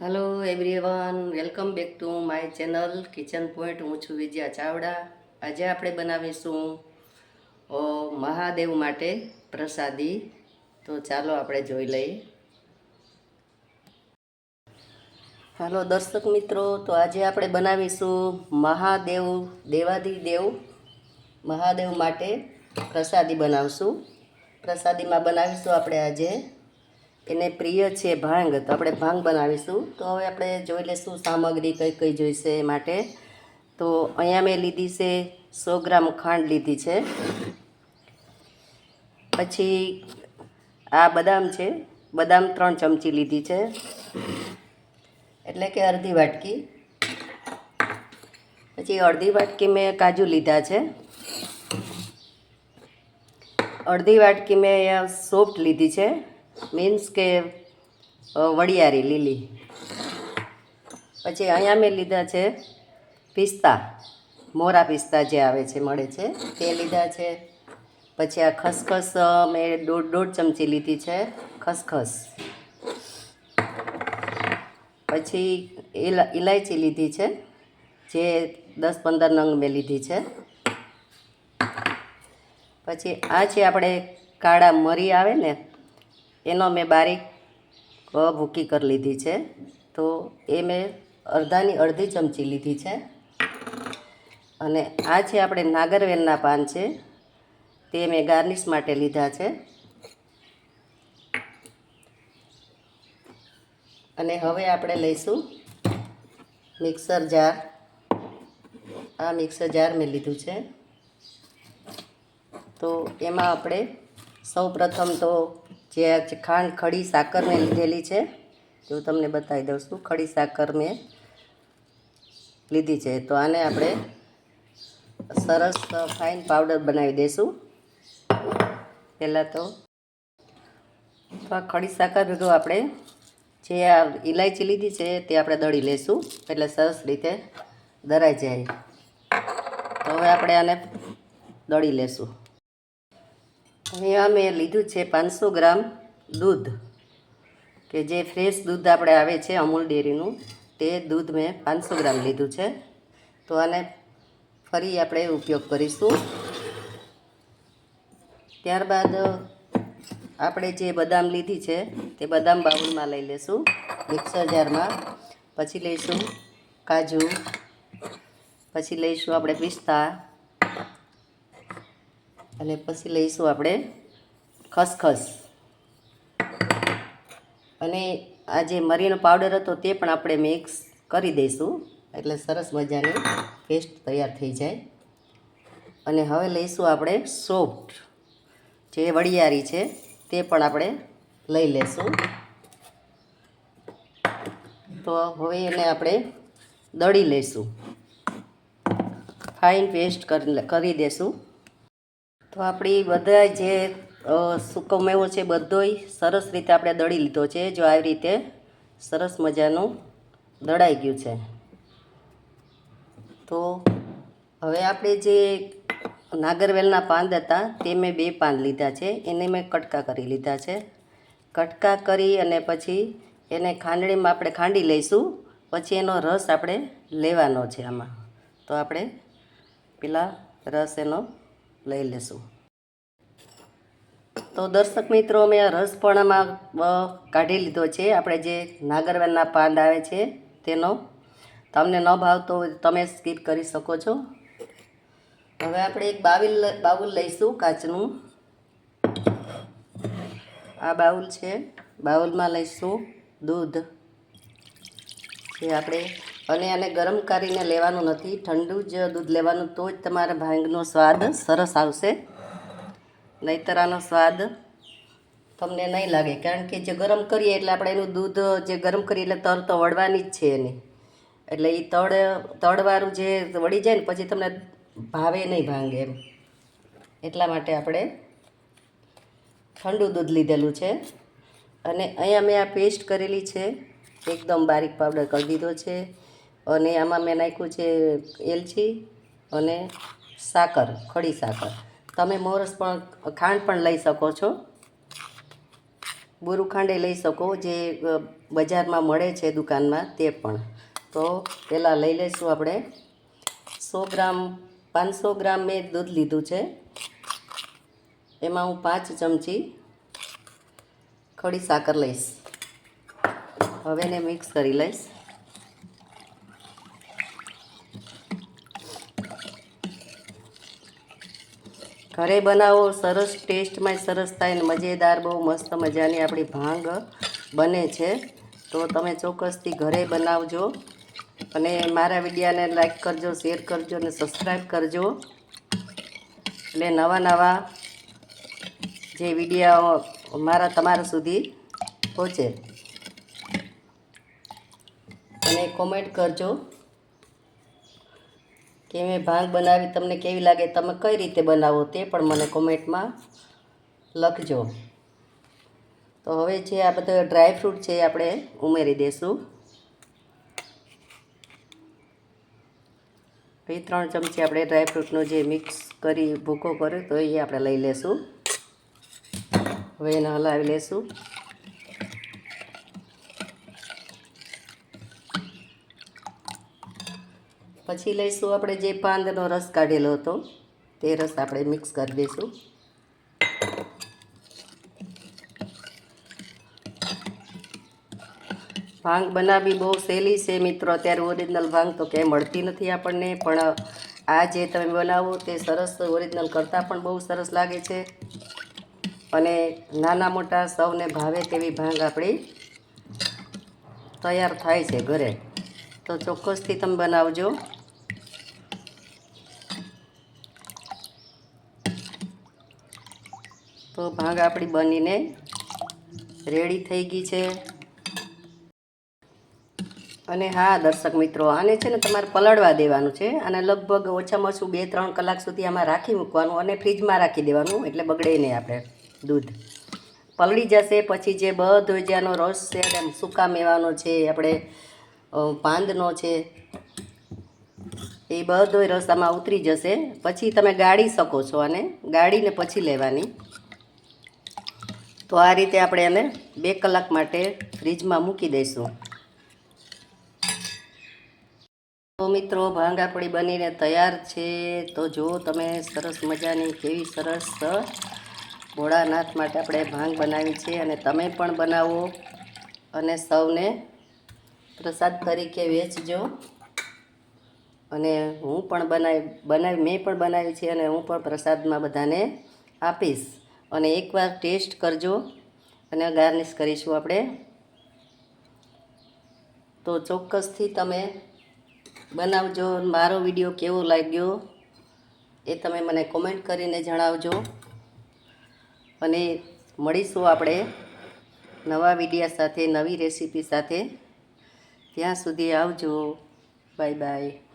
Hello everyone welcome back to my channel kitchen point હું છું વિજયા ચાવડા. આજે આપણે બનાવીશું ઓ મહાદેવ માટે પ્રસાદી. તો ચાલો આપણે જોઈ લઈએ. હાલો દર્શક મિત્રો. તો આજે આપણે બનાવીશું મહાદેવ દેવાધિદેવ મહાદેવ માટે પ્રસાદી બનાવશું. પ્રસાદીમાં બનાવીશું આપણે આજે એને પ્રિય છે ભાંગ, તો આપણે ભાંગ બનાવીશું. તો હવે આપણે જોઈ લઈશું સામગ્રી કઈ કઈ જોઈશે એ માટે. તો અહીંયા મેં લીધી છે સો ગ્રામ ખાંડ લીધી છે. પછી આ બદામ છે. બદામ ત્રણ ચમચી લીધી છે. એટલે કે અડધી વાટકી. પછી અડધી વાટકી મેં કાજુ લીધા છે. અડધી વાટકી મેં સોફ્ટ લીધી છે. મીન્સ કે વડિયારી, લીલી. પછી અહીંયા મેં લીધા છે પિસ્તા. મોરા પિસ્તા જે આવે છે, મળે છે, તે લીધા છે. પછી આ ખસખસ મેં દોઢ દોઢ ચમચી લીધી છે ખસખસ. પછી ઇલા ઇલાયચી લીધી છે, જે દસ પંદર નંગ મેં લીધી છે. પછી આ છે આપણે કાળા મરી આવે ને એનો મેં બારીક ભૂકી કરી લીધી છે. તો એ મેં અડધાની અડધી ચમચી લીધી છે. અને આ છે આપણે નાગરવેલના પાન છે. તે મેં ગાર્નિશ માટે લીધા છે. અને હવે આપણે લઈશું મિક્સર જાર. આ મિક્સર જાર મેં લીધું છે. તો એમાં આપણે સૌ પ્રથમ તો જે ખાંડ, ખડી, સાકર મેં લીધેલી છે, તે તમને બતાવી દઉં છું. ખડી, સાકર મેં લીધી છે. તો આને આપણે સરસ ફાઇન પાવડર બનાવી દઈશું. પહેલાં તો તો આ ખડી, સાકર ભેગું આપણે જે આ ઇલાયચી લીધી છે, તે આપણે દળી લઈશું. એટલે સરસ રીતે દરાઈ જાય. તો હવે આપણે આને દળી લેશું અહીંયા મેં લીધું છે પાંચસો ગ્રામ દૂધ, કે જે ફ્રેશ દૂધ આપણે આવે છે અમૂલ ડેરીનું, તે દૂધ મેં પાંચસો ગ્રામ લીધું છે. તો આને ફરી આપણે ઉપયોગ કરીશું. ત્યારબાદ આપણે જે બદામ લીધી છે, તે બદામ બાઉલમાં લઈ લઈશું મિક્સર જારમાં. પછી લઈશું કાજુ, પછી લઈશું આપણે પિસ્તા અને પછી લઈશું આપણે ખસખસ. અને આ જે મરીનો પાવડર હતો તે પણ આપણે મિક્સ કરી દઈશું. એટલે સરસ મજાની પેસ્ટ તૈયાર થઈ જાય. અને હવે લઈશું આપણે સોફ્ટ. જે વડિયારી છે તે પણ આપણે લઈ લેશું. તો હવે એને આપણે દળી લઈશું. ફાઇન પેસ્ટ કરી દેશું. તો આપણી બધા જે અ, સૂકો મેવો છે બધોય સરસ રીતે આપણે દળી લીધો છે. જો આવી રીતે સરસ મજાનું દળાઈ ગયું છે. તો હવે આપણે જે નાગરવેલના પાન હતા તે મેં બે પાન લીધા છે. એને મેં કટકા કરી લીધા છે. કટકા કરી અને પછી એને ખાંડણીમાં આપણે ખાંડી લઈશું. પછી એનો રસ આપણે લેવાનો છે આમાં. તો આપણે પેલા રસ એનો લઈ લેશું. તો દર્શક મિત્રો મેં આ રસ પણ આમાં અ, કાઢી લીધો છે. આપણે જે નાગરવેલના પાંદ આવે છે તેનો તમને ન ભાવતો તમે સ્કીપ કરી શકો છો. હવે આપણે એક બાઉલ બાઉલ લઈશું કાચનું. આ બાઉલ છે. બાઉલમાં લઈશું દૂધ. જે આપણે અને આને ગરમ કરીને લેવાનું નથી. ઠંડુ જ દૂધ લેવાનું, તો જ તમારા ભાંગનો સ્વાદ સરસ આવશે. નહીંતર આનો સ્વાદ તમને નહીં લાગે. કારણ કે જે ગરમ કરીએ એટલે આપણે એનું દૂધ જે ગરમ કરીએ એટલે તર તો વળવાની જ છે એની. એટલે એ તળ, તળવાળું જે વળી જાય ને પછી તમને ભાવે નહીં ભાંગે એમ. એટલા માટે આપણે ઠંડુ દૂધ લીધેલું છે. અને અહીંયા મેં આ પેસ્ટ કરેલી છે. એકદમ બારીક પાવડર કરી દીધો છે. અને આમાં મેં નાખ્યું છે એલચી અને સાકર, ખડી સાકર. તમે મોરસ પણ, ખાંડ પણ લઈ શકો છો. બુરુ ખાંડે લઈ શકો, જે બજારમાં મળે છે દુકાનમાં તે પણ. તો પહેલાં લઈ લઈશું આપણે. સો ગ્રામ, પાંચસો ગ્રામ મેં દૂધ લીધું છે. એમાં હું પાંચ ચમચી ખડી સાકર લઈશ. હવે એને મિક્સ કરી લઈશ. ઘરે બનાવો, સરસ ટેસ્ટમાં સરસ થાય ને મજેદાર, બહુ મસ્ત મજાની આપણી ભાંગ બને છે. તો તમે ચોક્કસથી ઘરે બનાવજો અને મારા વિડીયાને લાઈક કરજો શેર કરજો અને સબસ્ક્રાઈબ કરજો. એટલે નવા નવા જે વિડીયાઓ મારા તમારા સુધી પહોંચે. અને કોમેન્ટ કરજો. કે મેં ભાંગ બનાવી, તમને કેવી લાગે, તમે કઈ રીતે બનાવો તે પણ મને કોમેન્ટમાં લખજો. તો હવે જે આ બધા ડ્રાયફ્રૂટ છે એ આપણે ઉમેરી દઈશું એ ત્રણ ચમચી આપણે ડ્રાયફ્રૂટનો જે મિક્સ કરી ભૂકો કર્યો તો એ આપણે લઈ લેશું. હવે એને હલાવી લેશું. પછી લઈશું આપણે જે પાંદનો રસ કાઢેલો હતો, તે રસ આપણે મિક્સ કરી દઈશું. ભાંગ બનાવવી બહુ સહેલી છે મિત્રો, અત્યારે ઓરિજિનલ ભાંગ તો ક્યાંય મળતી નથી આપણને, પણ આ જે તમે બનાવો તે સરસ ઓરિજિનલ કરતાં પણ બહુ સરસ લાગે છે. અને નાના મોટા સૌને ભાવે તેવી ભાંગ આપણી તૈયાર થાય છે ઘરે. તો ચોક્કસથી તમે બનાવજો. તો ભાંગ આપણી બનીને રેડી થઈ ગઈ છે. અને હા, દર્શક મિત્રો, આને છે ને તમારે પલળવા દેવાનું છે અને લગભગ ઓછામાં ઓછું બે, ત્રણ કલાક સુધી આમાં રાખી મૂકવાનું અને ફ્રીજમાં રાખી દેવાનું, એટલે બગડે નહીં આપણે દૂધ. પલળી જશે, પછી જે બધો જે આનો રસ છે એમ સૂકા મેવાનો છે, આપણે પાંદનો છે, એ બધો રસ આમાં ઉતરી જશે. પછી તમે ગાળી શકો છો અને ગાળીને પછી લેવાની. તો આ રીતે આપણે એને બે કલાક માટે ફ્રીજમાં મૂકી દઈશું. તો મિત્રો ભાંગ આપણી બનીને તૈયાર છે. તો જો તમે સરસ મજાની કેવી સરસ ભોળાનાથ માટે આપણે ભાંગ બનાવી છે અને તમે પણ બનાવો અને સૌને પ્રસાદ તરીકે વેચજો. અને હું પણ બનાવી બનાવી, મેં પણ બનાવી છે અને હું પણ પ્રસાદમાં બધાને આપીશ. અને એકવાર ટેસ્ટ કરજો અને ગાર્નિશ કરીશું આપણે. તો ચોક્કસથી તમે બનાવજો મારો વીડિયો કેવો લાગ્યો એ તમે મને કોમેન્ટ કરીને જણાવજો. અને મળીશું આપણે નવા વિડીયા સાથે, નવી રેસીપી સાથે. ત્યાં સુધી આવજો. Bye bye